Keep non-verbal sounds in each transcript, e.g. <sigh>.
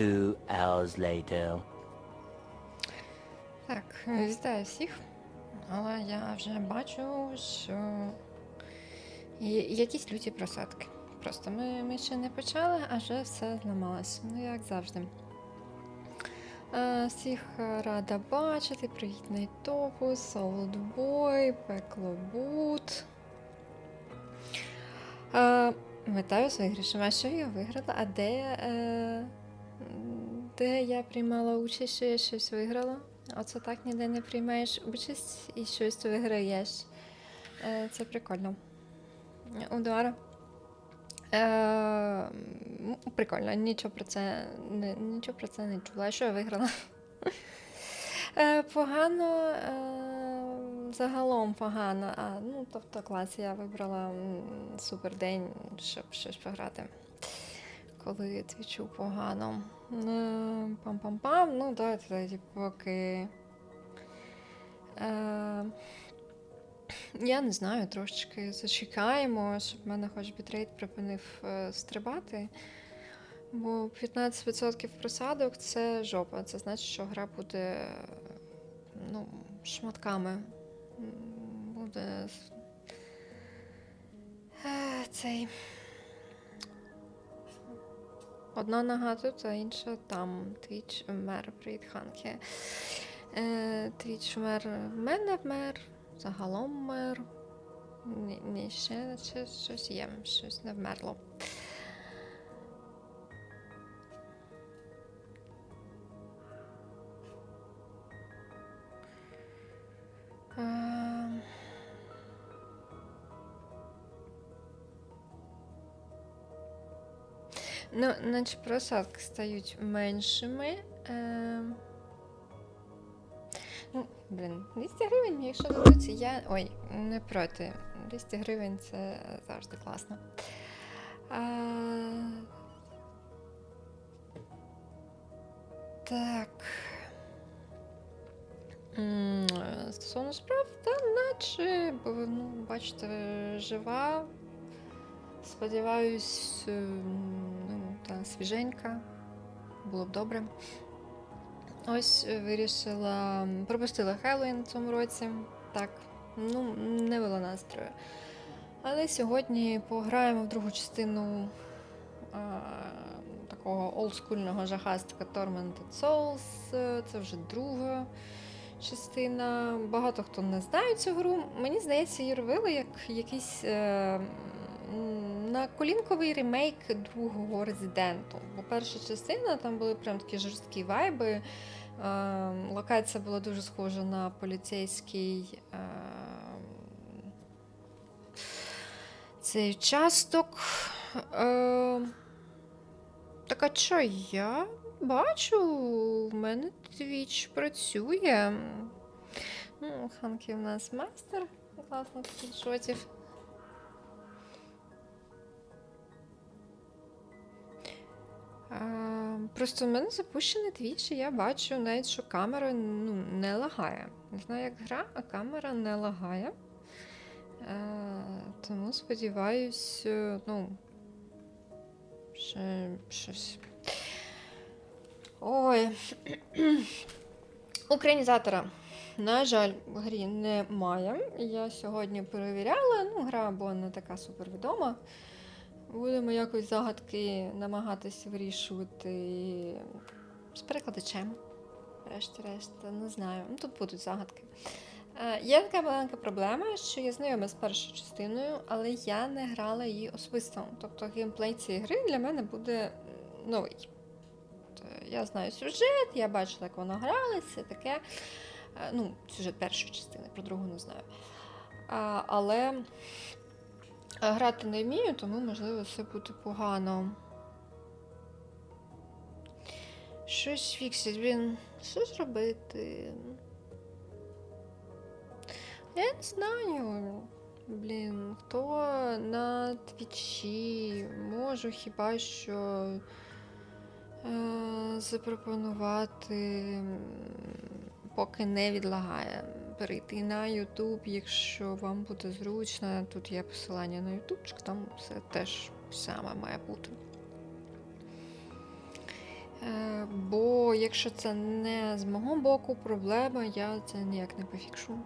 Two hours later. Так, вітаю всіх. Але я вже бачу, що є якісь люті просадки. Просто ми, ми ще не почали, а вже все зламалось. Ну, як завжди. Е, Всіх рада бачити. Привіт Найтопус, Олдбой, Пекло Бут. Е, Вітаю своїх грішима, що я виграла, а де, е, де я приймала участь, що я щось виграла? Оце так ніде не приймаєш участь і щось виграєш. Е, Це прикольно. Удар. Е, прикольно, нічого про це не, нічого про це не чула. Що я виграла? Е, погано, е, загалом погано. А, ну, тобто клас, я вибрала супер день, щоб щось пограти. Коли твічу погано. Е, Пам-пам-пам. Ну, давайте тоді поки. Е, я не знаю, трошечки зачекаємо, щоб в мене хоч бітрейт припинив е, стрибати. Бо 15% просадок це жопа. Це значить, що гра буде ну, шматками. Буде е, цей. Одна нога тут, інша там. Твіч вмер, привіт, Ханки. Е, Твіч вмер в мене вмер, загалом вмер. Ні, ні ще, ще щось є, щось не вмерло. Ну, наче просадки стають меншими. Е... Ну, блін, 200 гривень, якщо дадуться, я. Ой, не проти. 200 гривень це завжди класно. А... Так. Стосовно справ, та наче, бо, ну, бачите, жива. Сподіваюсь, е, ну, та свіженька. Було б добре. Ось вирішила. Пропустила Хеллоуін в цьому році. Так, ну, не було настрою. Але сьогодні пограємо в другу частину а, такого олдскульного жахастика Tormented Souls. Це вже друга частина. Багато хто не знає цю гру. Мені здається, її робили як якийсь. Е, на колінковий ремейк другого резиденту. Бо перша частина там були прям такі жорсткі вайби. Е, локація була дуже схожа на поліцейський е, цей участок. Е, так а що я бачу, в мене твіч працює. Ну, Ханки в нас майстер класних скріншотів. Просто в мене запущений твіч, і я бачу навіть, що камера ну, не лагає. Не знаю, як гра, а камера не лагає. Е, тому сподіваюсь, е, ну. Ще щось. Ой. <clears throat> Українізатора. На жаль, в грі немає. Я сьогодні перевіряла. Ну, гра або не така супервідома. Будемо якось загадки намагатися вирішувати з перекладачем. Решті-решт, не знаю. Ну, тут будуть загадки. Е, Є така маленька проблема, що я знайома з першою частиною, але я не грала її особисто. Тобто геймплей цієї гри для мене буде новий. Тобто Я знаю сюжет, я бачила, як воно гралося, все таке. Е, Ну, сюжет першої частини, про другу не знаю. А, але грати не вмію, тому можливо все буде погано. Щось фіксить, блін. Що ж робити? Я не знаю. Блін, хто на твічі можу хіба що е, запропонувати, поки не відлагає, перейти на YouTube, якщо вам буде зручно. Тут є посилання на YouTube, там все теж саме має бути. Е, що якщо це не з мого боку проблема, я це ніяк не пофікшу.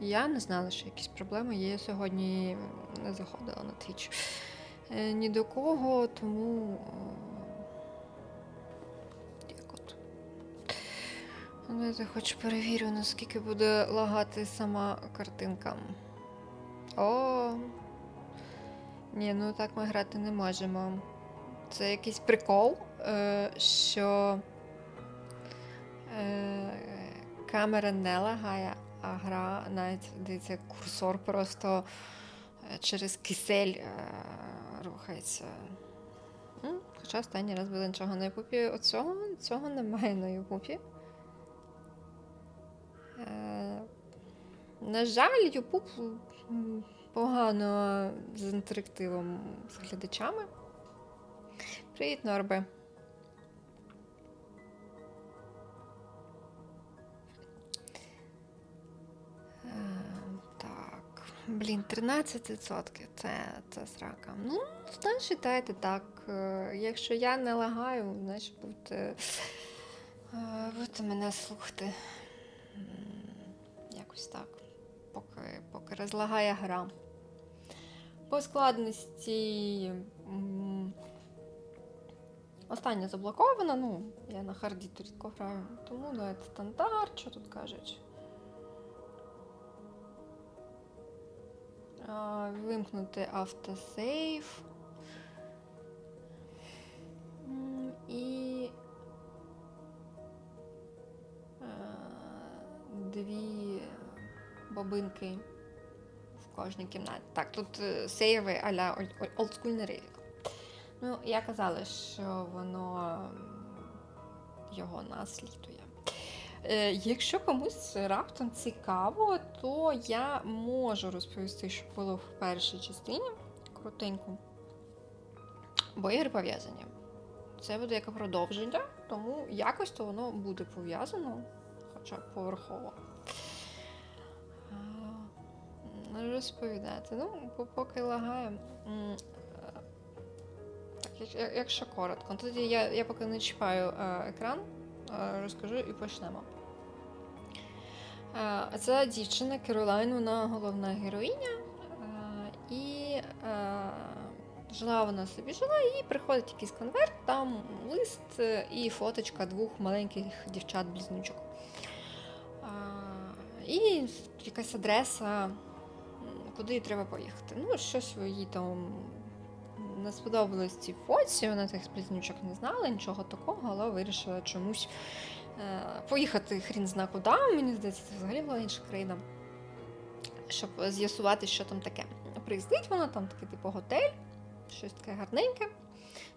Я не знала, що якісь проблеми є. Я сьогодні не заходила на Twitch е, ні до кого, тому. Давайте хоч перевірю, наскільки буде лагати сама картинка. О. Ні, ну так ми грати не можемо. Це якийсь прикол, е, що е, камера не лагає, а гра навіть здається, курсор просто е, через кисель рухається. Хоча останній раз було нічого на Ютубі. Оцього цього немає на Ютубі. На жаль, Ютуб погано з інтерактивом з глядачами. Привіт, Норбе. Е, Так. Блін, 13% це, це срака. Ну, вважайте так. Е, Якщо я не лагаю, значить будете, будете мене слухати. Якось так. Поки, поки розлагає гра. По складності. м, Остання заблокована, ну, я на харді рідко граю, тому давайте стандарт, що тут кажуть. А, Вимкнути автосейв. І е, дві бобинки в кожній кімнаті. Так, тут е, сейви а-ля олдскульний рейвік. Ну, я казала, що воно його наслідує. Е, якщо комусь раптом цікаво, то я можу розповісти, що було в першій частині коротенько. Бо ігри пов'язані. Це буде як продовження, тому якось то воно буде пов'язано, хоча поверхово. Розповідати. Ну, поки лагає. Е, якщо коротко, тоді я, я поки не чіпаю е, екран, е, розкажу і почнемо. Це дівчина Керолайн, вона головна героїня. І жила вона собі жила, і приходить якийсь конверт, там лист і фоточка двох маленьких дівчат-близнючок. І якась адреса, куди треба поїхати. Ну, щось їй там не сподобалось цій фоці, вона тих близнючок не знала, нічого такого, але вирішила чомусь е, поїхати хрін зна куди. Мені здається, це взагалі була інша країна, щоб з'ясувати, що там таке. Приїздить вона, там такий типу готель, щось таке гарненьке.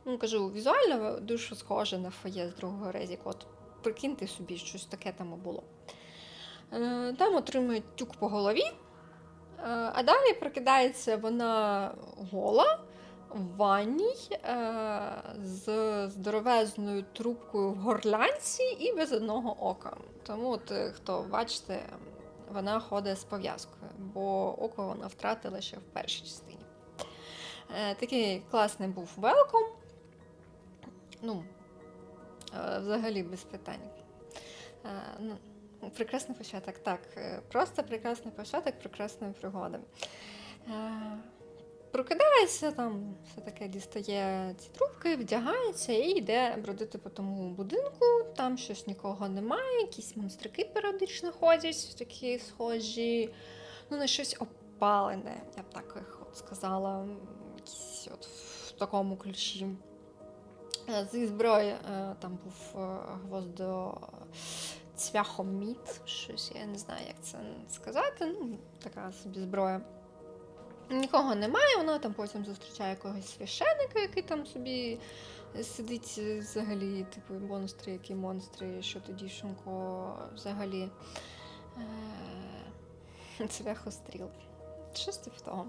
Ну, кажу, візуально дуже схоже на фоє з другого резіку. От прикиньте собі, щось таке там було. Е, Там отримують тюк по голові, а далі прокидається вона гола в ванній е, з здоровезною трубкою в горлянці і без одного ока. Тому, от, е, хто бачите, вона ходить з пов'язкою, бо око вона втратила ще в першій частині. Е, Такий класний був велком. Ну, е, взагалі без питань. Прекрасний початок, так. е, Просто прекрасний початок, прекрасної пригоди. Е, Прокидається там, все таке дістає ці трубки, вдягається і йде бродити по тому будинку. Там щось нікого немає, якісь монстрики періодично ходять, такі схожі, ну на щось опалене, я б так їх от сказала, якісь от в такому ключі. Е, Зі зброї там був гвоздо цвяхоміт, щось, я не знаю, як це сказати. Ну, така собі зброя. Нікого немає, вона там потім зустрічає якогось священика, який там собі сидить е, взагалі, типу, монстри, які монстри, що тоді дівчинко взагалі е- <laughs> цвяхостріл. Щось типу того.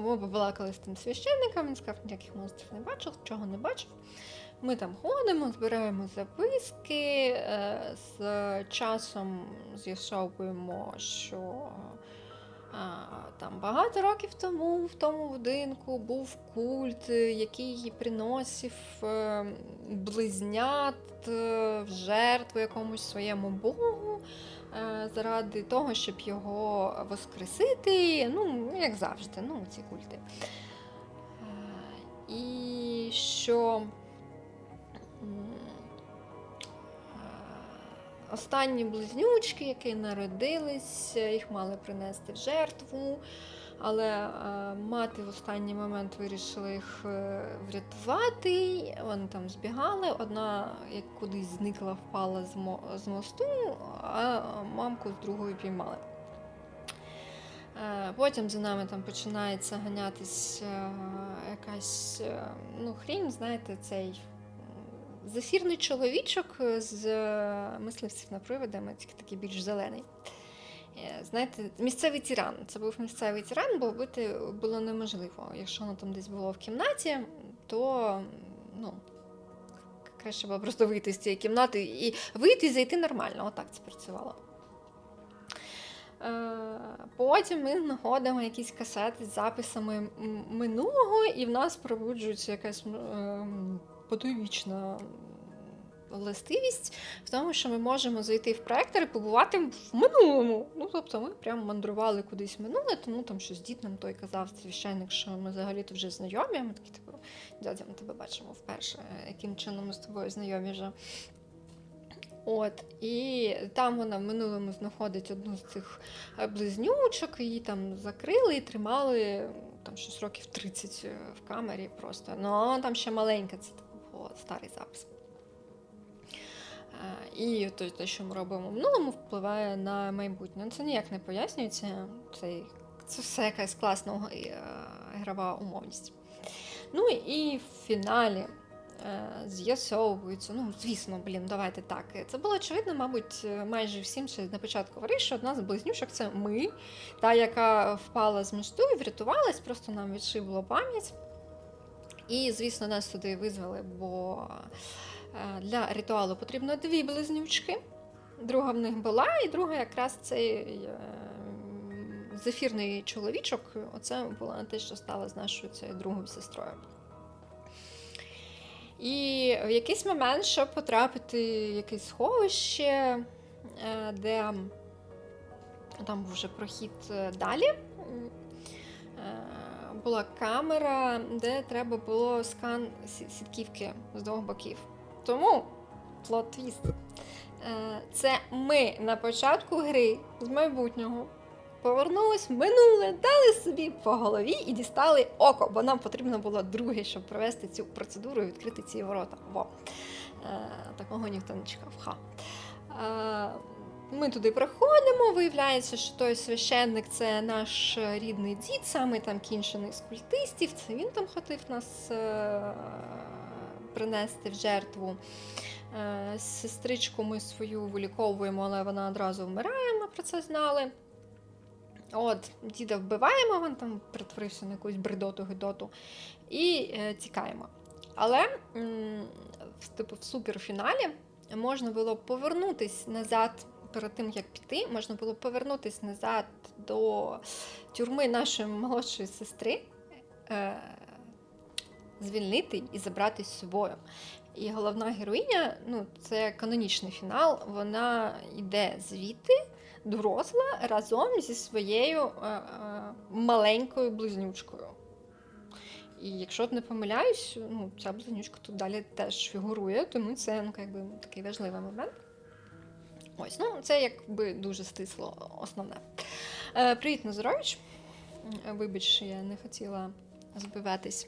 Ми побалакали з тим священником, він сказав, ніяких монстрів не бачив, чого не бачив. Ми там ходимо, збираємо записки, е, з часом з'ясовуємо, що Там багато років тому в тому будинку був культ, е, який приносив е, близнят в жертву якомусь своєму богу заради того, щоб його воскресити. Ну, як завжди, ну, ці культи. І що останні близнючки, які народились, їх мали принести в жертву. Але е, мати в останній момент вирішила їх е, врятувати. Вони там збігали. Одна як кудись зникла, впала з, мо- з мосту, а мамку з другою піймали. Е, Потім за нами там починається ганятись якась ну, хрінь, знаєте, цей зефірний чоловічок з е, мисливців привидами, тільки такий більш зелений. Е, Знаєте, місцевий тиран. Це був місцевий тиран, бо вбити було неможливо. Якщо воно там десь було в кімнаті, то ну, краще було просто вийти з цієї кімнати і вийти і зайти нормально. Отак це працювало. Е, Потім ми знаходимо якісь касети з записами минулого, і в нас пробуджується якась ем, властивість в тому, що ми можемо зайти в проектор і побувати в минулому. Ну, тобто ми прямо мандрували кудись в минуле, тому там щось дітям той казав священник, що ми взагалі-то вже знайомі. Ми такі, типу, дядя, ми тебе бачимо вперше, яким чином ми з тобою знайомі вже. От, і там вона в минулому знаходить одну з цих е, близнючок, її там закрили і тримали там щось років 30 в камері просто. Ну, там ще маленька, це старий запис. Е, І те, що ми робимо в минулому, впливає на майбутнє. Ну, Це ніяк не пояснюється. Це, це все якась класна е, ігрова умовність. Ну і в фіналі е, з'ясовується, ну, звісно, блін, давайте так. Це було очевидно, мабуть, майже всім ще на початку говорив, що одна з близнючок це ми, та, яка впала з мосту і врятувалась, просто нам відшибло пам'ять. І, звісно, нас туди визвали, бо е, для ритуалу потрібно дві близнючки. Друга в них була, і друга якраз цей е, зефірний чоловічок. Оце була те, що стала з нашою цією другою сестрою. І в якийсь момент, щоб потрапити в якесь сховище, е, де там був вже прохід далі, була камера, де треба було скан сітківки з двох боків. Тому плот твіст. Е, Це ми на початку гри з майбутнього повернулись в минуле, дали собі по голові і дістали око, бо нам потрібно було друге, щоб провести цю процедуру і відкрити ці ворота. Во. Е, Такого ніхто не чекав. Ха. Е, Ми туди приходимо, виявляється, що той священник це наш рідний дід, саме там кінчений з культистів. Це він там хотів нас е, принести в жертву. Е, Сестричку ми свою виліковуємо, але вона одразу вмирає, ми про це знали. От, діда вбиваємо, він там перетворився на якусь бредоту гидоту, і е, тікаємо. Але м, в, типу, в суперфіналі можна було повернутись назад перед тим, як піти, можна було повернутись назад до тюрми нашої молодшої сестри, е, звільнити і забрати з собою. І головна героїня, ну, це канонічний фінал, вона йде звідти доросла разом зі своєю е, е, маленькою близнючкою. І якщо не помиляюсь, ну, ця близнючка тут далі теж фігурує, тому це ну, якби, такий важливий момент. Ось, ну, це якби дуже стисло основне. Е, привіт, Назарович. Е, Вибач, я не хотіла збиватись.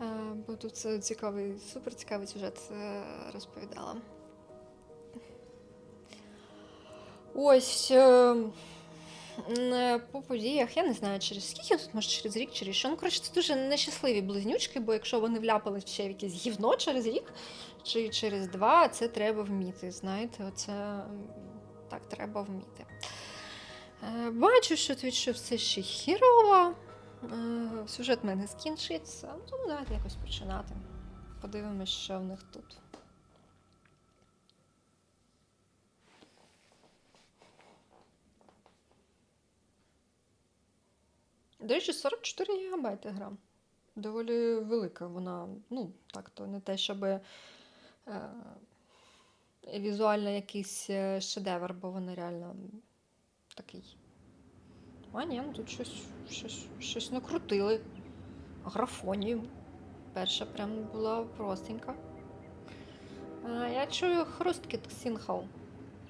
Е, бо тут це цікавий, супер цікавий сюжет е, розповідала. Ось е, е, по подіях, я не знаю, через скільки, тут, може через рік, через що. Ну, коротше, це дуже нещасливі близнючки, бо якщо вони вляпались ще в якесь гівно через рік чи через два, це треба вміти. Знаєте, оце так треба вміти. Е, Бачу, що твічу все ще хірово. Е, Сюжет в мене скінчиться. Ну, давайте якось починати. Подивимось, що в них тут. До речі, 44 ГБ гра. Доволі велика вона. Ну, так, то не те, щоб е, візуально якийсь е, шедевр, бо вона реально такий. А, ні, ну тут щось, щось, щось накрутили. Графонію. Перша прям була простенька. А, я чую хрусткіт сінхал.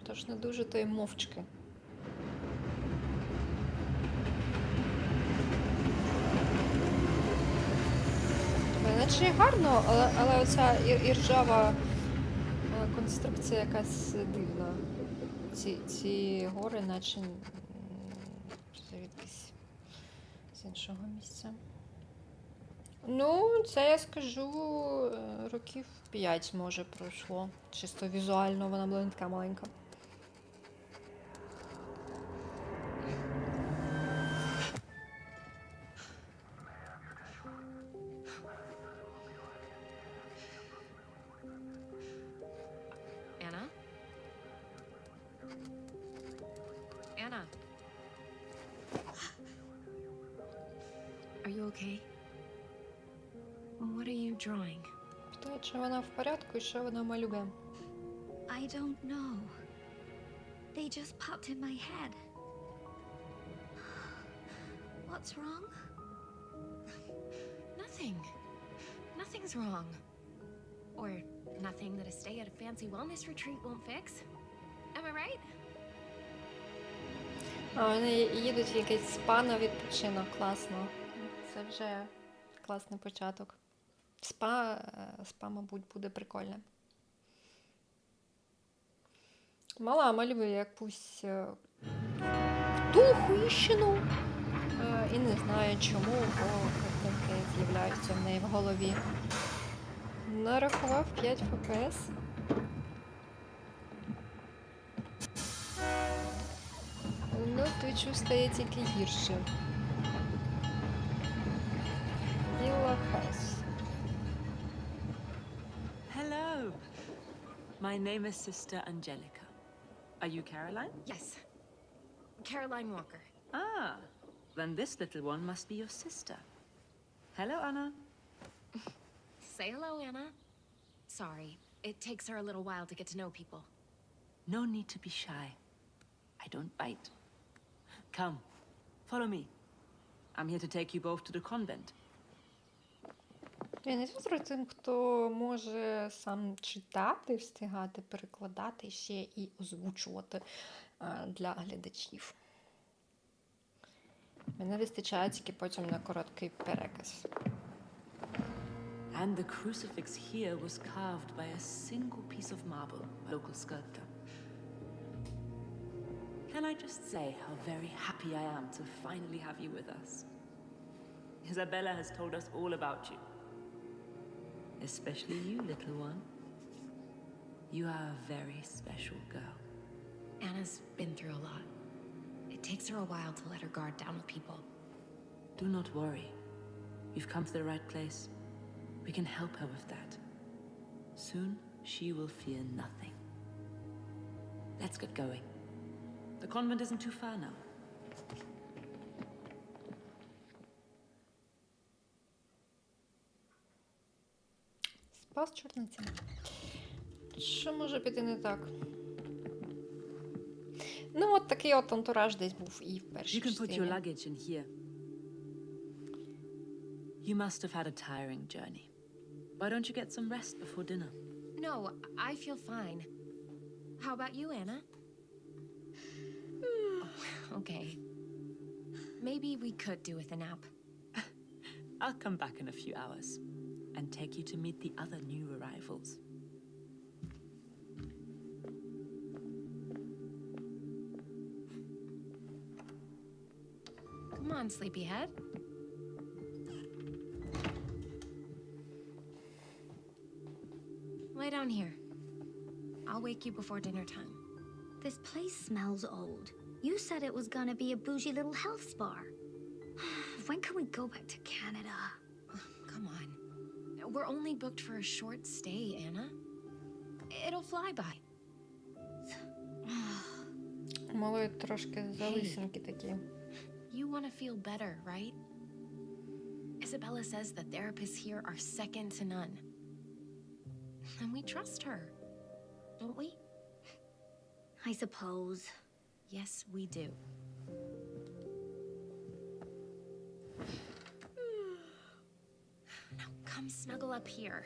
Тож не дуже то й мовчки. Наче гарно, але, але оця іржава е, конструкція якась дивна. Ці, ці гори, наче звідкись з іншого місця. Ну, це я скажу е, років 5 може пройшло. Чисто візуально вона була не така маленька. Drawing? Питаю, чи вона в порядку і що вона малює. I don't know. They just popped in my head. What's wrong? Nothing. Nothing's wrong. Or nothing that a stay at a fancy wellness retreat won't fix. Am I right? А вони їдуть в якийсь спа на відпочинок. Класно. Це вже класний початок. Спа, е, спа, мабуть, буде прикольне. Мала малює якусь е, втуху іщину. Е, І не знаю чому, бо картинки з'являються в неї в голові. Нарахував 5 фпс. Ну, твічу стає тільки гірше. My name is Sister Angelica. Are you Caroline? Yes. Caroline Walker. Ah, then this little one must be your sister. Hello, Anna. <laughs> Say hello, Anna. Sorry, it takes her a little while to get to know people. No need to be shy. I don't bite. Come, follow me. I'm here to take you both to the convent. Я не зрозумію тим, хто може сам читати, встигати, перекладати ще і озвучувати е, для глядачів. Мене вистачає тільки потім на короткий переказ. And the crucifix here was carved by a single piece of marble, local sculptor. Can I just say how very happy I am to finally have you with us? Isabella has told us all about you. Especially you, little one. You are a very special girl. Anna's been through a lot. It takes her a while to let her guard down with people. Do not worry. You've come to the right place. We can help her with that. Soon, she will fear nothing. Let's get going. The convent isn't too far now. Спас чорниця. Що може піти не так? Ну, от такий от антураж десь був і в першій You can put your частині. luggage in here. You must have had a tiring journey. Why don't you get some rest before dinner? No, I feel fine. How about you, Anna? <sighs> Oh, okay. Maybe we could do with a nap. <laughs> I'll come back in a few hours and take you to meet the other new arrivals. Come on, sleepyhead. Lay down here. I'll wake you before dinner time. This place smells old. You said it was gonna be a bougie little health spa. <sighs> when can we go back to Canada? Come on. We're only booked for a short stay, Anna. It'll fly by. <sighs> Малої трошки залисинки такі. You want to feel better, right? Isabella says the therapists here are second to none. And we trust her, don't we? I suppose. Yes, we do. Come snuggle up here.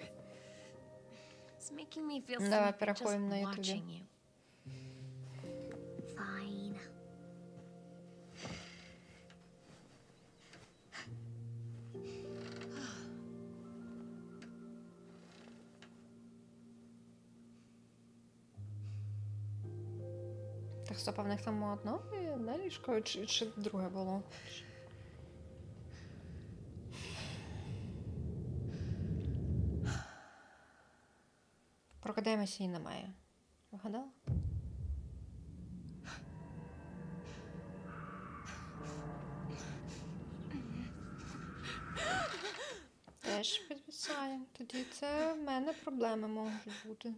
It's making me feel Давай sick just переходимо на ютубі. watching you. Fine. Так, стоп, а в них там одно і одне ліжко, чи, чи друге було? Прокидаємося і немає. Вгадала? Теж підписаю. Тоді це в мене проблеми можуть бути.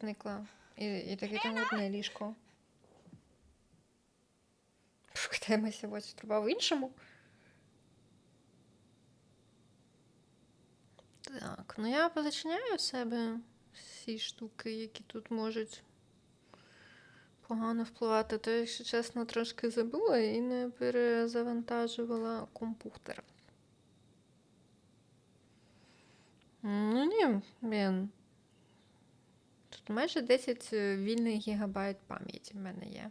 Зникла. І, і таке там одне ліжко. Прокидаємося ось труба в іншому. Так, ну я позачиняю в себе всі штуки, які тут можуть погано впливати. То, якщо чесно, трошки забула і не перезавантажувала комп'ютер. Ну ні, блін. Тут майже 10 вільних гігабайт пам'яті в мене є.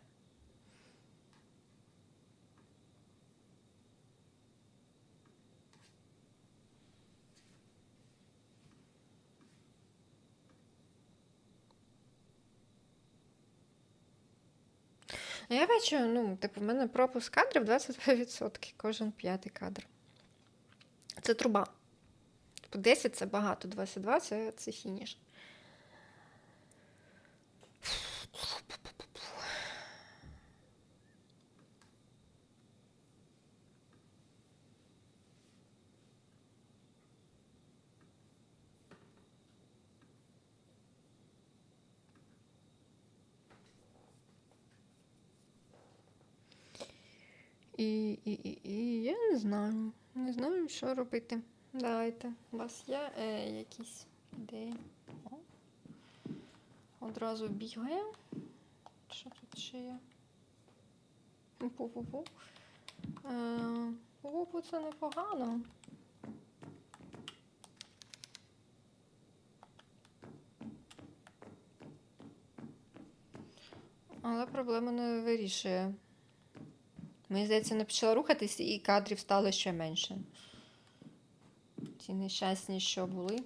Я бачу, ну, типу, в мене пропуск кадрів 22%, кожен п'ятий кадр. Це труба. Типу 10 це багато, 22 це, це фініш. І, і, і, і я не знаю. Не знаю, що робити. Давайте. У вас є е, якісь ідеї? О. Одразу бігає. Що тут ще є? Пу-пу-пу. Е, Пу-пу це непогано. Але проблему не вирішує. Мені здається, не почала рухатись, і кадрів стало ще менше. Ті нещасні, що були.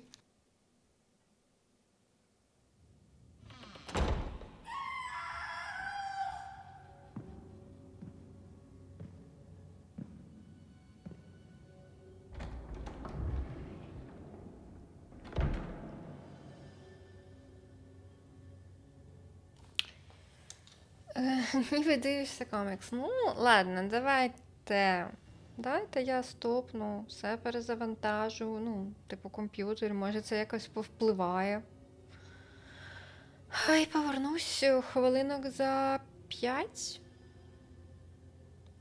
<laughs> Ніби дивишся комікс. Ну, ладно, давайте. Давайте я стопну, все перезавантажу. Ну, типу, комп'ютер, може це якось повпливає. Ай, повернусь хвилинок за п'ять.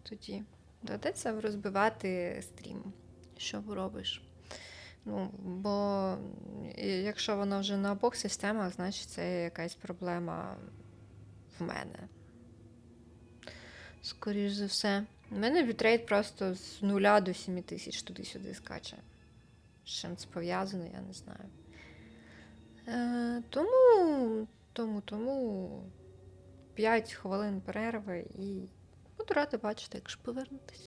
Тоді доведеться розбивати стрім. Що робиш? Ну, бо якщо воно вже на обох системах, значить це якась проблема в мене. Скоріш за все. У мене бітрейт просто з нуля до 7 тисяч туди-сюди скаче. З чим це пов'язано, я не знаю. Е, тому, тому, тому 5 хвилин перерви і буду рада бачити, якщо повернутися.